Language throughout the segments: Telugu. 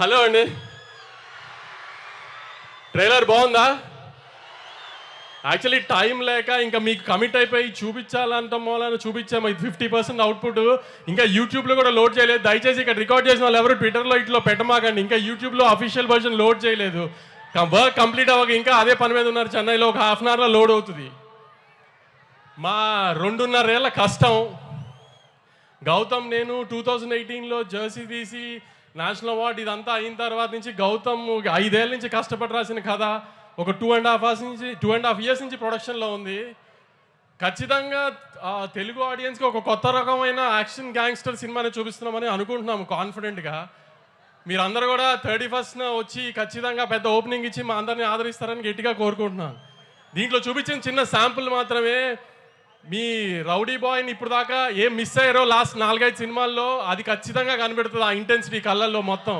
హలో అండి. ట్రైలర్ బాగుందా? యాక్చువల్లీ టైం లేక ఇంకా మీకు కమిట్ అయిపోయి చూపించాలంట మూలన చూపించాము. ఇది ఫిఫ్టీ పర్సెంట్ అవుట్పుట్ ఇంకా యూట్యూబ్లో కూడా లోడ్ చేయలేదు. దయచేసి ఇక్కడ రికార్డ్ చేసిన వాళ్ళు ఎవరు ట్విట్టర్లో ఇట్లో పెట్టమాకండి. ఇంకా యూట్యూబ్లో అఫీషియల్ వర్షన్ లోడ్ చేయలేదు. వర్క్ కంప్లీట్ అవ్వక ఇంకా అదే పని మీద ఉన్నారు. చెన్నైలో ఒక హాఫ్ అన్ అవర్లో లోడ్ అవుతుంది. మా రెండున్నరేళ్ళ కష్టం. గౌతమ్ నేను టూ థౌజండ్ ఎయిటీన్లో జర్సీ తీసి నేషనల్ అవార్డు ఇదంతా అయిన తర్వాత నుంచి గౌతమ్ ఐదేళ్ళ నుంచి కష్టపడి రాసిన కథ. ఒక టూ అండ్ హాఫ్ అవర్స్ నుంచి టూ అండ్ హాఫ్ ఇయర్స్ నుంచి ప్రొడక్షన్లో ఉంది. ఖచ్చితంగా తెలుగు ఆడియన్స్కి ఒక కొత్త రకమైన యాక్షన్ గ్యాంగ్స్టర్ సినిమాని చూపిస్తున్నామని అనుకుంటున్నాము కాన్ఫిడెంట్గా మీరందరూ కూడా థర్టీ ఫస్ట్న వచ్చి ఖచ్చితంగా పెద్ద ఓపెనింగ్ ఇచ్చి మా అందరిని ఆదరిస్తారని గట్టిగా కోరుకుంటున్నాను. దీంట్లో చూపించిన చిన్న శాంపుల్ మాత్రమే మీ రౌడీ బాయ్ని ఇప్పుడు దాకా ఏం మిస్ అయ్యారో లాస్ట్ నాలుగైదు సినిమాల్లో అది ఖచ్చితంగా కనిపెడుతుంది ఆ ఇంటెన్సిటీ కళ్ళల్లో మొత్తం.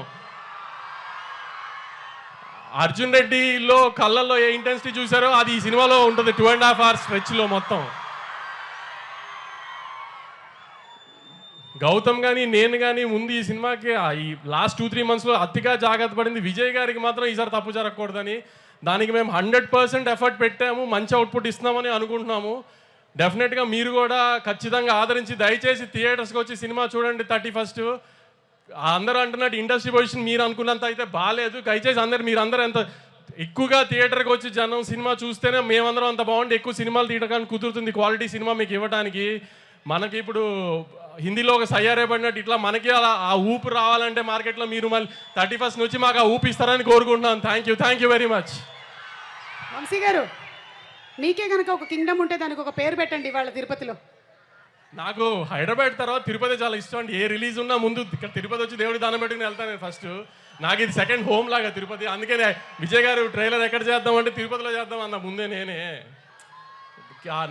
అర్జున్ రెడ్డిలో కళ్ళల్లో ఏ ఇంటెన్సిటీ చూసారో అది ఈ సినిమాలో ఉంటుంది టూ అండ్ హాఫ్ అవర్స్ స్ట్రెచ్లో మొత్తం. గౌతమ్ కానీ నేను కానీ ముందు ఈ సినిమాకి ఈ లాస్ట్ టూ త్రీ మంత్స్లో అతిగా జాగ్రత్త పడింది. విజయ్ గారికి మాత్రం ఈసారి తప్పు జరగకూడదని. దానికి మేము హండ్రెడ్ పర్సెంట్ ఎఫర్ట్ పెట్టాము మంచి అవుట్పుట్ ఇస్తున్నామని అనుకుంటున్నాము. డెఫినెట్గా మీరు కూడా ఖచ్చితంగా ఆదరించి దయచేసి థియేటర్స్కి వచ్చి సినిమా చూడండి థర్టీ ఫస్ట్. అందరూ అంటున్నట్టు ఇండస్ట్రీ పొజిషన్ మీరు అనుకున్నంత అయితే బాగాలేదు దయచేసి అందరు మీరు అందరూ ఎంత ఎక్కువగా థియేటర్కి వచ్చి జనం సినిమా చూస్తేనే మేమందరం అంత బాగుండి ఎక్కువ సినిమాలు తీయడానికి కుదురుతుంది క్వాలిటీ సినిమా మీకు ఇవ్వడానికి మనకి ఇప్పుడు హిందీలో ఒక సయ్యారే పడినట్టు ఇట్లా మనకి అలా ఆ ఊపు రావాలంటే మార్కెట్లో మీరు మళ్ళీ థర్టీ ఫస్ట్ నుంచి మాకు ఆ ఊపు ఇస్తారని కోరుకుంటున్నాను thank you thank you very much Vamshi garu మీకే కనుక ఒక కింగ్డమ్ ఉంటే దానికి ఒక పేరు పెట్టండి వాళ్ళ తిరుపతిలో. నాకు హైదరాబాద్ తర్వాత తిరుపతి చాలా ఇష్టం అండి. ఏ రిలీజ్ ఉన్నా ముందు ఇక్కడ తిరుపతి వచ్చి దేవుడి దానం పెట్టుకుని వెళ్తాను నేను ఫస్ట్ నాకు ఇది సెకండ్ హోమ్ లాగా తిరుపతి. అందుకనే విజయ్ గారు ట్రైలర్ ఎక్కడ చేద్దాం అంటే తిరుపతిలో చేద్దాం అన్న ముందే నేనే.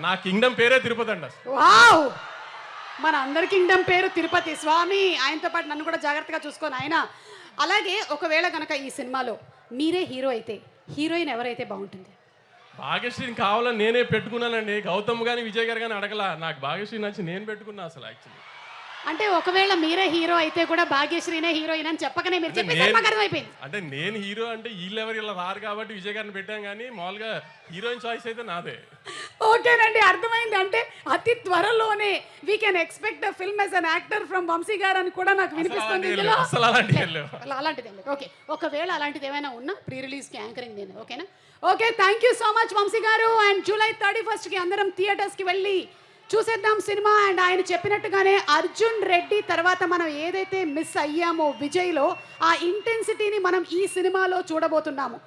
నా కింగ్డమ్ పేరే తిరుపతి అండి. వావ్! మన అందరి కింగ్డమ్ పేరు తిరుపతి. స్వామి ఆయనతో పాటు నన్ను కూడా జాగ్రత్తగా చూసుకొని ఆయన. అలాగే ఒకవేళ కనుక ఈ సినిమాలో మీరే హీరో అయితే హీరోయిన్ ఎవరైతే బాగుంటుంది? భాగ్యశ్రీని కావాలని నేనే పెట్టుకున్నానండి. గౌతమ్ కానీ విజయ్ గారు కానీ అడగలా. నాకు భాగ్యశ్రీ నచ్చి నేను పెట్టుకున్నా అసలు యాక్చువల్లీ. అంటే ఒకవేళ మీరే హీరో అయితే కూడా భాగ్యశ్రీనే హీరోయిన్ అని చెప్పకనే మీరు అర్థమైపోయింది. అంటే నేను హీరో అంటే వీళ్ళెవరు ఇలా రారు కాబట్టి విజయ్ గారిని పెట్టాం కానీ మామూలుగా హీరోయిన్ చాయిస్ అయితే నాదే. ఓకేనండి అర్థమైంది. అంటే అతి త్వరలోనే we can expect the film as an actor from Vamshi garu అని కూడా నాకు వినిపిస్తుంది. అలాంటిది ఓకే ఒకవేళ అలాంటిది ఏమైనా ఉన్నా ప్రీ రిలీజ్కి యాంకరింగ్ నేను ఓకేనా okay thank you so much Vamshi garu. And July thirty ఫస్ట్కి అందరం థియేటర్స్కి వెళ్ళి చూసేద్దాం సినిమా. అండ్ ఆయన చెప్పినట్టుగానే అర్జున్ రెడ్డి తర్వాత మనం ఏదైతే మిస్ అయ్యామో విజయ్లో ఆ ఇంటెన్సిటీని మనం ఈ సినిమాలో చూడబోతున్నాము.